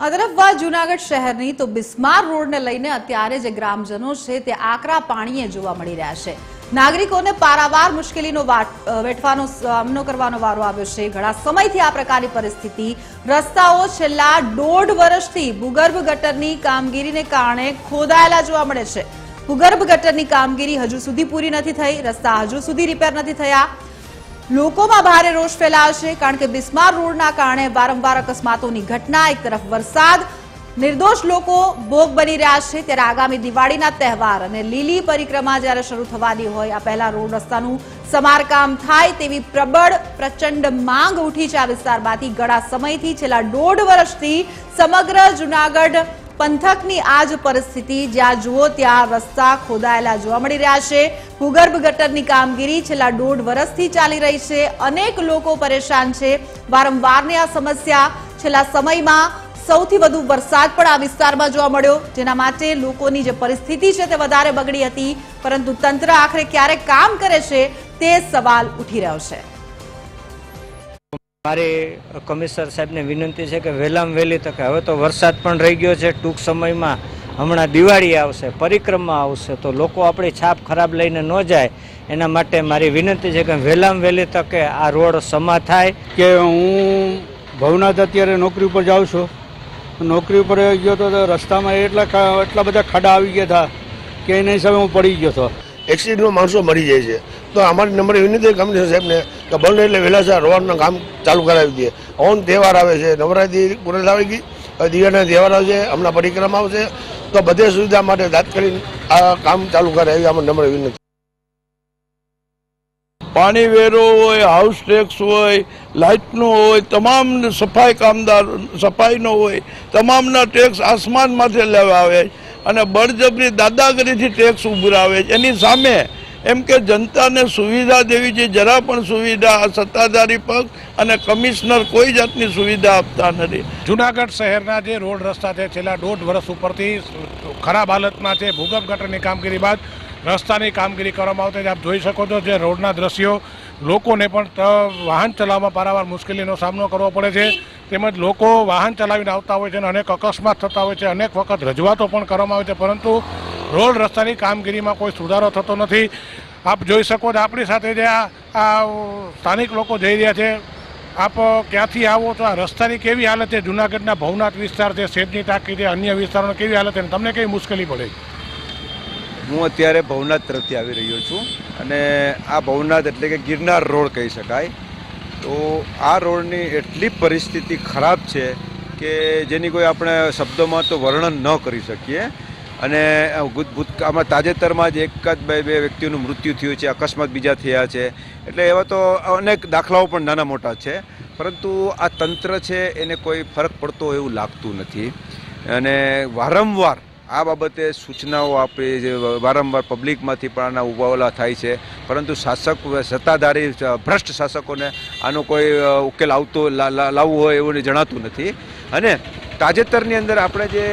આ વાત જુનાગઢ શહેરની, તો બિસ્માર રોડને લઈને અત્યારે જે ગ્રામજનો છે તે આકરા પાણીએ જોવા મળી રહ્યા છે. નાગરિકોને પારાવાર મુશ્કેલીનો વેઠવાનો સામનો કરવાનો વારો આવ્યો છે. ઘણા સમયથી આ પ્રકારની પરિસ્થિતિ. રસ્તાઓ છેલ્લા દોઢ વર્ષથી ભૂગર્ભ ગટરની કામગીરીને કારણે ખોદાયેલા જોવા મળે છે. ભૂગર્ભ ગટરની કામગીરી હજુ સુધી પૂરી નથી થઈ. રસ્તા હજુ સુધી રિપેર નથી થયા. લોકોમાં ભારે રોષ ફેલાયો છે કારણ કે બિસ્માર રોડના કારણે વારંવાર અકસ્માતોની ઘટના, એક તરફ વરસાદ, નિર્દોષ લોકો ભોગ બની રહ્યા છે ત્યારે આગામી દિવાળીના તહેવાર અને લીલી પરિક્રમા જ્યારે શરૂ થવાની હોય, આ પહેલા રોડ રસ્તાનું સમારકામ થાય તેવી પ્રબળ, પ્રચંડ માંગ ઉઠી છે આ વિસ્તારમાંથી. ઘણા સમયથી છેલ્લા દોઢ વર્ષથી સમગ્ર જુનાગઢ પંથકની આ જ પરિસ્થિતિ જ્યાં જુઓ ત્યાં રસ્તા ખોદાયેલા જોવા મળી રહ્યા છે. ભૂગર્ભ ગટરની કામગીરી છેલ્લા દોઢ વર્ષથી ચાલી રહી છે. અનેક લોકો પરેશાન છે. વારંવારની આ સમસ્યા છેલ્લા સમયમાં સૌથી વધુ વરસાદ પણ આ વિસ્તારમાં જોવા મળ્યો. જેના માટે લોકોની જે પરિસ્થિતિ છે તે વધારે બગડી હતી. પરંતુ તંત્ર આખરે ક્યારે કામ કરે છે તે સવાલ ઉઠી રહ્યો છે. મારી કમિશનર સાહેબને વિનંતી છે કે વહેલામાં વહેલી તકે, હવે તો વરસાદ પણ રહી ગયો છે, ટૂંક સમયમાં હમણાં દિવાળી આવશે, પરિક્રમા આવશે, તો લોકો આપણી છાપ ખરાબ લઈને ન જાય. એના માટે મારી વિનંતી છે કે વહેલામાં વહેલી તકે આ રોડ સમા થાય. કે હું ભવનાથ અત્યારે નોકરી ઉપર જાઉં છું. નોકરી ઉપર ગયો તો રસ્તામાં એટલા એટલા બધા ખાડા આવી ગયા હતા કે એના હિસાબે હું પડી ગયો હતો એક્સિડન્ટમાં માણસો મરી જાય છે. તો અમારી નંબર વિનંતી કમિશનર સાહેબને કે બને એટલે વહેલા રોડનું કામ ચાલુ કરાવી દઈએ ઓન તહેવાર આવે છે, નવરાત્રી પૂરે આવી ગઈ દિવાળીના તહેવાર આવશે, હમણાં પરિક્રમા આવશે. તો બધે સુવિધા માટે તાત્કાલિક આ કામ ચાલુ કરે એવી અમારી નંબર વિનંતી પાણી વેરો હોય હાઉસ ટેક્સ હોય લાઇટનો હોય, તમામ સફાઈ કામદાર સફાઈનો હોય, તમામના ટેક્સ આસમાનમાંથી લેવા આવે અને બળજબરી દાદાગીરીથી ટેક્સ ઉભરાવે છે. એની સામે એમ કે જનતાને સુવિધા દેવી છે જરા પણ સુવિધા સત્તાધારી પક્ષ અને કમિશનર કોઈ જાતની સુવિધા આપતા નથી. જુનાગઢ શહેરના જે રોડ રસ્તા છે, છેલ્લા દોઢ વર્ષ ઉપરથી ખરાબ હાલતમાં છે. ભૂગર્ભ ગટરની કામગીરી બાદ રસ્તાની કામગીરી કરવામાં આવતી આપ જોઈ શકો છો જે રોડના દ્રશ્યો, લોકોને પણ વાહન ચલાવવામાં પારાવાર મુશ્કેલીનો સામનો કરવો પડે છે. તેમજ લોકો વાહન ચલાવીને આવતા હોય છે અને અનેક અકસ્માત થતા હોય છે. અનેક વખત રજૂઆતો પણ કરવામાં આવે છે, પરંતુ રોડ રસ્તાની કામગીરીમાં કોઈ સુધારો થતો નથી. આપ જોઈ શકો છો, આપણી સાથે જે આ સ્થાનિક લોકો જઈ રહ્યા છે. આપ ક્યાંથી આવો તો આ રસ્તાની કેવી હાલત છે? જુનાગઢના ભવનાથ વિસ્તાર છે શેઠની ટાંકી છે, અન્ય વિસ્તારોની કેવી હાલત છે? તમને કેવી મુશ્કેલી પડે? હું અત્યારે ભવનાથ તરફથી આવી રહ્યો છું અને આ ભવનાથ એટલે કે ગિરનાર રોડ કહી શકાય. તો આ રોડની એટલી પરિસ્થિતિ ખરાબ છે કે જેની કોઈ આપણે શબ્દોમાં તો વર્ણન ન કરી શકીએ. અને ભૂતકાળમાં તાજેતરમાં જ એક જ બે બે વ્યક્તિઓનું મૃત્યુ થયું છે, અકસ્માત બીજા થયા છે. એટલે એવા તો અનેક દાખલાઓ પણ નાના મોટા છે. પરંતુ આ તંત્ર છે, એને કોઈ ફરક પડતો એવું લાગતું નથી. અને વારંવાર આ બાબતે સૂચનાઓ આપે છે, વારંવાર પબ્લિકમાંથી પણ આના ઉબાવલા થાય છે. પરંતુ શાસક સત્તાધારી, ભ્રષ્ટ શાસકોને આનો કોઈ ઉકેલ આવતો લાવવું હોય એવું જણાતું નથી. અને તાજેતરની અંદર આપણે જે,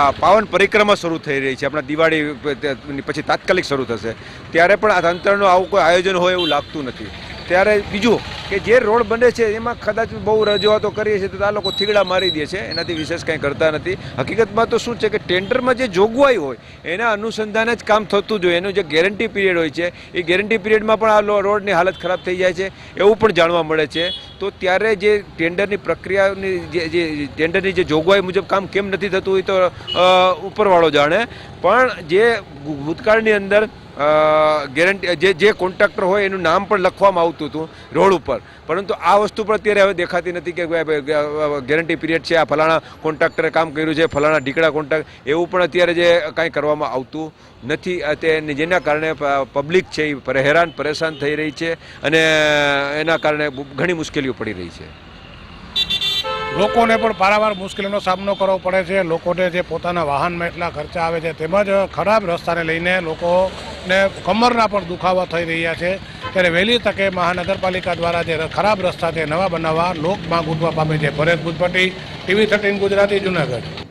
આ પાવન પરિક્રમા શરૂ થઈ રહી છે, આપણા દિવાળી પછી તાત્કાલિક શરૂ થશે, ત્યારે પણ આ તંત્રનું આવું કોઈ આયોજન હોય એવું લાગતું નથી. ત્યારે બીજું કે જે રોડ બને છે, એમાં કદાચ બહુ રજૂઆતો કરીએ છીએ તો આ લોકો થીગડા મારી દે છે. એનાથી વિશેષ કંઈ કરતા નથી. હકીકતમાં તો શું છે કે ટેન્ડરમાં જે જોગવાઈ હોય, એના અનુસંધાને જ કામ થતું જોઈએ. એનું જે ગેરંટી પીરિયડ હોય છે, એ ગેરંટી પીરિયડમાં પણ આ રોડની હાલત ખરાબ થઈ જાય છે, એવું પણ જાણવા મળે છે. તો ત્યારે જે ટેન્ડરની પ્રક્રિયાની જે જે ટેન્ડરની જે જોગવાઈ મુજબ કામ કેમ નથી થતું એ તો ઉપરવાળો જાણે. પણ જે ભૂતકાળની અંદર ગેરંટી જે જે કોન્ટ્રાક્ટર હોય એનું નામ પણ લખવામાં આવતું હતું રોડ ઉપર. પરંતુ આ વસ્તુ પણ અત્યારે હવે દેખાતી નથી કે ગેરંટી પીરિયડ છે, આ ફલાણા કોન્ટ્રાક્ટરે કામ કર્યું છે, ફલાણા ઢીકડા કોન્ટ્રાક્ટ એવું પણ અત્યારે જે કાંઈ કરવામાં આવતું નથી. તે જેના કારણે પબ્લિક છે એ હેરાન, પરેશાન થઈ રહી છે અને એના કારણે ઘણી મુશ્કેલીઓ પડી રહી છે. લોકોને પણ પારાવાર મુશ્કેલીનો સામનો કરવો પડે છે. લોકોને જે પોતાના વાહનમાં એટલા ખર્ચા આવે છે, તેમજ ખરાબ રસ્તાને લઈને લોકોને કમરના પણ દુખાવા થઈ રહ્યા છે. ત્યારે વહેલી તકે મહાનગરપાલિકા દ્વારા જે ખરાબ રસ્તા છે નવા બનાવવા, લોક માંગ ઉઠવા પામે છે. Bharesh Bhujpatti TV thirteen Gujarati, Junagadh.